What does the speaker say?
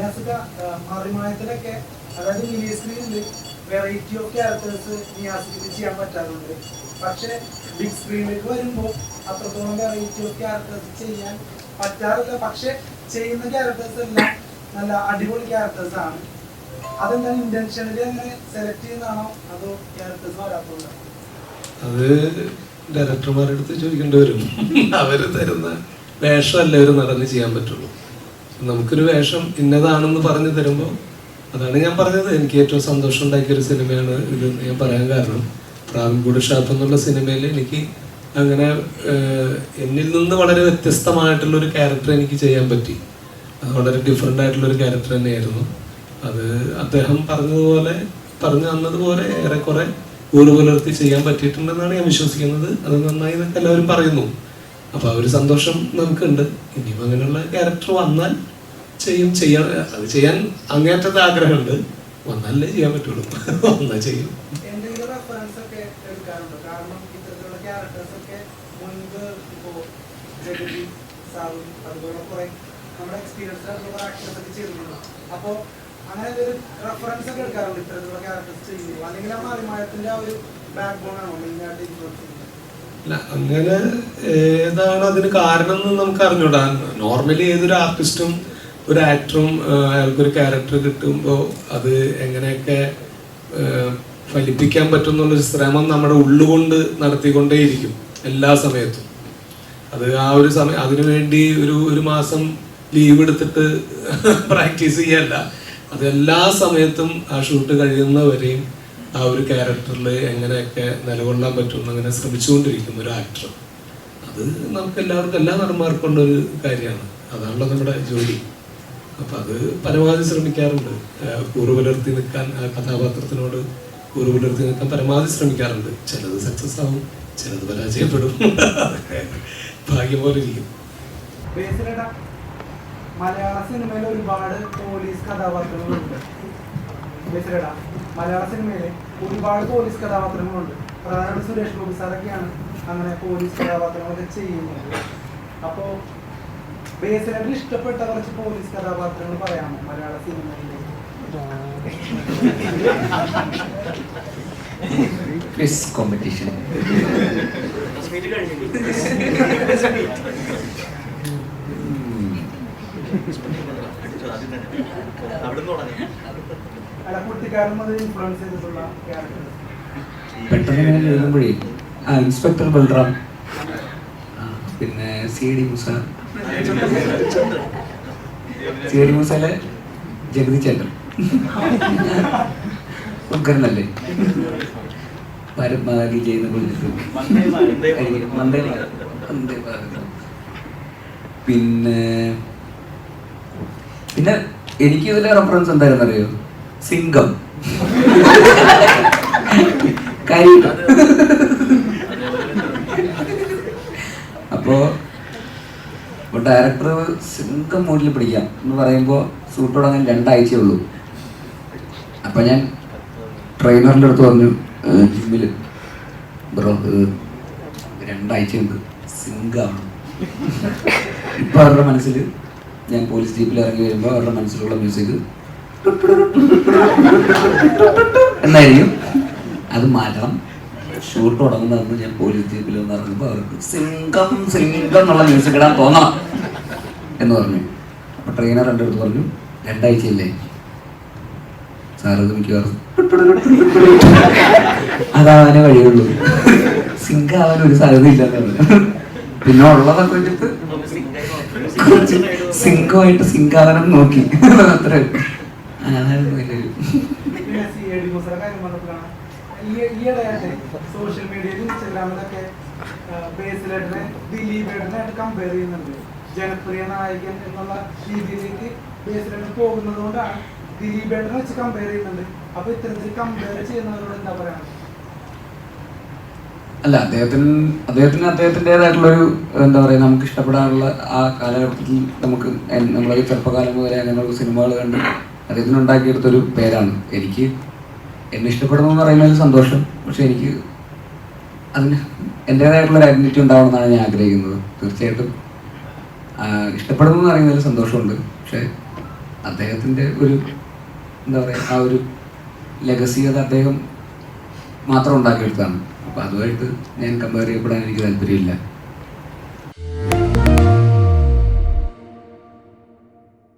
നിയാസിക മറിമായത്തിലൊക്കെ അതായത് മിനിസ്ക്രീനിൽ വെറൈറ്റി ഓഫ് ക്യാരക്ടേഴ്സ് നിയാസിക്ക് ചെയ്യാൻ പറ്റാറുണ്ട്. പക്ഷെ ബിഗ് സ്ക്രീനിലേക്ക് വരുമ്പോൾ അത്രത്തോളം വെറൈറ്റി ഓഫ് ക്യാരക്ടേഴ്സ് ചെയ്യാൻ പറ്റാറില്ല. പക്ഷെ ചെയ്യുന്ന ക്യാരക്ടേഴ്സ് എല്ലാം നല്ല അടിപൊളി ക്യാരക്ടേഴ്സ് ആണ്. അതെന്താണ് ഇന്റൻഷനിൽ അങ്ങനെ സെലക്ട് ചെയ്യുന്നതാണോ അതോ ക്യാരക്ടേഴ്സ് വരാത്തതുകൊണ്ടാണോ അത് ഡയറക്ടർമാരുടെ അടുത്ത് ചോദിക്കേണ്ടി വരും. അവർ തരുന്ന വേഷമല്ലേ ഒരു നടന്ന് ചെയ്യാൻ പറ്റുള്ളൂ. നമുക്കൊരു വേഷം ഇന്നതാണെന്ന് പറഞ്ഞു തരുമ്പോൾ അതാണ് ഞാൻ പറഞ്ഞത്. എനിക്ക് ഏറ്റവും സന്തോഷം ഉണ്ടാക്കിയ ഒരു സിനിമയാണ് ഇത് ഞാൻ പറയാൻ കാരണം. പ്രാവിൻകൂട് ഷാപ്പ് എന്നുള്ള സിനിമയിൽ എനിക്ക് അങ്ങനെ എന്നിൽ നിന്ന് വളരെ വ്യത്യസ്തമായിട്ടുള്ള ഒരു ക്യാരക്ടർ എനിക്ക് ചെയ്യാൻ പറ്റി. അത് വളരെ ഡിഫറെന്റ് ആയിട്ടുള്ള ഒരു ക്യാരക്ടർ തന്നെയായിരുന്നു. അത് അദ്ദേഹം പറഞ്ഞതുപോലെ പറഞ്ഞു തന്നതുപോലെ ഏറെക്കുറെ ഊറ് പുലർത്തി ചെയ്യാൻ പറ്റിയിട്ടുണ്ടെന്നാണ് ഞാൻ വിശ്വസിക്കുന്നത്. അത് നന്നായി എന്നൊക്കെ എല്ലാവരും പറയുന്നു. അപ്പൊ ആ ഒരു സന്തോഷം നമുക്കുണ്ട്. ഇനിയിപ്പോ അങ്ങനെയുള്ള ക്യാരക്ടർ വന്നാൽ ചെയ്യും. ചെയ്യാൻ അത് ചെയ്യാൻ അങ്ങേറ്റത്തെ ആഗ്രഹമുണ്ട്. വന്നാലേ ചെയ്യാൻ പറ്റുള്ളൂ. വന്നാൽ ചെയ്യും. എന്തെങ്കിലും റെഫറൻസ് ഒക്കെ എടുക്കാറുണ്ടോ? കാരണം ഇത്തരത്തിലുള്ള ക്യാരക്ടേഴ്സ് ഒക്കെ മുൻപ് ഇപ്പോ ജഗതി സാറും അതുപോലെ നമ്മുടെ എക്സ്പീരിയൻസ് ആയിട്ടുള്ള ആക്ടേഴ്സ് ഒക്കെ ചെയ്തിട്ടുണ്ട്. അപ്പോ അങ്ങനെ ഒരു റെഫറൻസ് ഒക്കെ എടുക്കാറുണ്ട് ഇത്തരത്തിലുള്ള ക്യാരക്ടേഴ്സ് ചെയ്യുമ്പോൾ? അല്ലെങ്കിൽ ആ മാധ്യമത്തിന്റെ ആ ഒരു ബാക്ക് ബോൺ ആണോ? മെയിൻ ആയിട്ട് ഇൻഫ്ലുവൻസ് ചെയ്യുന്നത്? അല്ല അങ്ങനെ ഏതാണ് അതിന് കാരണം എന്ന് നമുക്ക് അറിഞ്ഞൂടാ നോർമലി ഏതൊരു ആർട്ടിസ്റ്റും ഒരു ആക്ടറും അയാൾക്കൊരു ക്യാരക്ടർ കിട്ടുമ്പോൾ അത് എങ്ങനെയൊക്കെ ഫലിപ്പിക്കാൻ പറ്റും എന്നുള്ളൊരു ശ്രമം നമ്മുടെ ഉള്ളുകൊണ്ട് നടത്തിക്കൊണ്ടേയിരിക്കും എല്ലാ സമയത്തും. അത് ആ ഒരു സമയം അതിനു വേണ്ടി ഒരു ഒരു മാസം ലീവ് എടുത്തിട്ട് പ്രാക്ടീസ് ചെയ്യല്ല. അത് എല്ലാ സമയത്തും ആ ഷൂട്ട് കഴിയുന്നവരെയും ആ ഒരു ക്യാരക്ടറിൽ എങ്ങനെയൊക്കെ നിലകൊള്ളാൻ പറ്റും അങ്ങനെ ശ്രമിച്ചുകൊണ്ടിരിക്കുന്ന ഒരു ആക്ടർ അത് നമുക്ക് എല്ലാവർക്കും എല്ലാ നടന്മാർക്കും ഉള്ള ഒരു കാര്യമാണ്. അതാണല്ലോ നമ്മുടെ ജോലി. അപ്പം അത് പരമാവധി ശ്രമിക്കാറുണ്ട്. കൂറ് പുലർത്തി നിൽക്കാൻ കഥാപാത്രത്തിനോട് കൂറ് പുലർത്തി നിൽക്കാൻ പരമാവധി ശ്രമിക്കാറുണ്ട്. ചിലത് സക്സസ് ആവും ചിലത് പരാജയപ്പെടും. ഭാഗ്യം പോലെ ഇരിക്കും. മലയാള സിനിമയിൽ ഒരുപാട് പോലീസ് കഥാപാത്രങ്ങളുണ്ട്. മലയാള സിനിമയിലെ ഒരുപാട് പോലീസ് കഥാപാത്രങ്ങളുണ്ട്. പ്രധാനമായിട്ട് സുരേഷ് ഗോപി സാറൊക്കെയാണ് അങ്ങനെ പോലീസ് കഥാപാത്രങ്ങളൊക്കെ ചെയ്യുന്നത്. അപ്പോ ബേസിലേട്ട് ഇഷ്ടപ്പെട്ട കുറച്ച് പോലീസ് കഥാപാത്രങ്ങൾ പറയാമോ? മലയാള സിനിമയിലെ? ക്വിസ് കോമ്പറ്റീഷൻ ഇൻഫ്ലുവൻസ് ചെയ്തിട്ടുള്ള ക്യാരക്ടർ പെട്ടെന്ന് എഴുതുമ്പോഴേ ആ ഇൻസ്പെക്ടർ ബൽറാം. പിന്നെ C D Moosa. C D മുസയിലെ Jagathy ചേട്ടൻ. ഉഗ്രനല്ലേ? പരമാവധി ചെയ്യുന്ന ഭാരതം. പിന്നെ പിന്നെ എനിക്ക് ഇതിലെ റെഫറൻസ് എന്തായിരുന്നു അറിയോ സിംഗം. അപ്പോ ഡയറക്ടർ സിംഗം മൂഡിൽ പിടിക്കാം. എന്ന് പറയുമ്പോൾ ഷൂട്ട് തുടങ്ങാൻ രണ്ടാഴ്ചയേ ഉള്ളൂ. അപ്പൊ ഞാൻ ട്രെയിനറിന്റെ അടുത്ത് പറഞ്ഞു ജിമ്മിൽ ബ്രോ രണ്ടാഴ്ചയുണ്ട് സിംഗാണ്. ഇപ്പൊ അവരുടെ മനസ്സിൽ ഞാൻ പോലീസ് ജീപ്പിൽ ഇറങ്ങി വരുമ്പോൾ അവരുടെ മനസ്സിലുള്ള മ്യൂസിക് എന്നായിരിക്കും അത് മാറ്റണം. ഷൂട്ട് തുടങ്ങുന്നതെന്ന് ഞാൻ പോലീസ് ജീപ്പിൽ ഒന്ന് ഇറങ്ങുമ്പോൾ അവർക്ക് സിംഗം സിംഗം എന്നുള്ള മ്യൂസിക് ഇടാൻ തോന്നണം എന്ന് പറഞ്ഞു. അപ്പൊ ട്രെയിനർ എന്റെ അടുത്ത് പറഞ്ഞു രണ്ടാഴ്ചയില്ലേ? സാർ ഇത് മിക്കവാറും അതാവാനേ വഴിയുള്ളൂ സിങ്ക് ആവാൻ ഒരു സാധ്യത ഇല്ലെന്ന് പറഞ്ഞു. പിന്നെ ഉള്ളതൊക്കെ വെച്ചിട്ട് സിങ്കുമായിട്ട് സിങ്ക് ആവാനും നോക്കി. അത്ര സോഷ്യൽ മീഡിയയിലും ഇൻസ്റ്റഗ്രാമിലൊക്കെ ബേസിലേട്ടനെ ദിലീപേട്ടനായിട്ട് കമ്പയർ ചെയ്യുന്നുണ്ട്. ജനപ്രിയ നായകൻ എന്നുള്ള രീതിയിലേക്ക് ബേസിലേട്ടൻ പോകുന്നത് കൊണ്ടാണ് ദിലീപേട്ടനെ വെച്ച് കമ്പയർ ചെയ്യുന്നുണ്ട്. അപ്പൊ ഇത്തരത്തിൽ കമ്പയർ ചെയ്യുന്നവരോട് എന്താ പറയാ അല്ല അദ്ദേഹത്തിന് അദ്ദേഹത്തിന് അദ്ദേഹത്തിന്റെതായിട്ടുള്ളൊരു എന്താ പറയുക നമുക്ക് ഇഷ്ടപ്പെടാനുള്ള ആ കാലഘട്ടത്തിൽ നമുക്ക് നമ്മളൊരു ചെറുപ്പകാലം മുതലേ അങ്ങനെയുള്ള സിനിമകൾ കണ്ട് അദ്ദേഹത്തിന് ഉണ്ടാക്കിയെടുത്തൊരു പേരാണ്. എനിക്ക് എന്നെ ഇഷ്ടപ്പെടുന്നു എന്ന് പറയുന്നതിൽ സന്തോഷം. പക്ഷെ എനിക്ക് അതിന് എന്റേതായിട്ടുള്ളൊരു ഐഡന്റിറ്റി ഉണ്ടാവണമെന്നാണ് ഞാൻ ആഗ്രഹിക്കുന്നത്. തീർച്ചയായിട്ടും ഇഷ്ടപ്പെടുന്നു എന്ന് പറയുന്നതിൽ സന്തോഷമുണ്ട്. പക്ഷേ അദ്ദേഹത്തിന്റെ ഒരു എന്താ പറയുക ആ ഒരു ലെഗസി അത് അദ്ദേഹം മാത്രം ഉണ്ടാക്കിയെടുത്താണ് അപ്പോൾ അതുമായിട്ട് ഞാൻ കമ്പയർ ചെയ്യപ്പെടാൻ എനിക്ക് താല്പര്യമില്ല.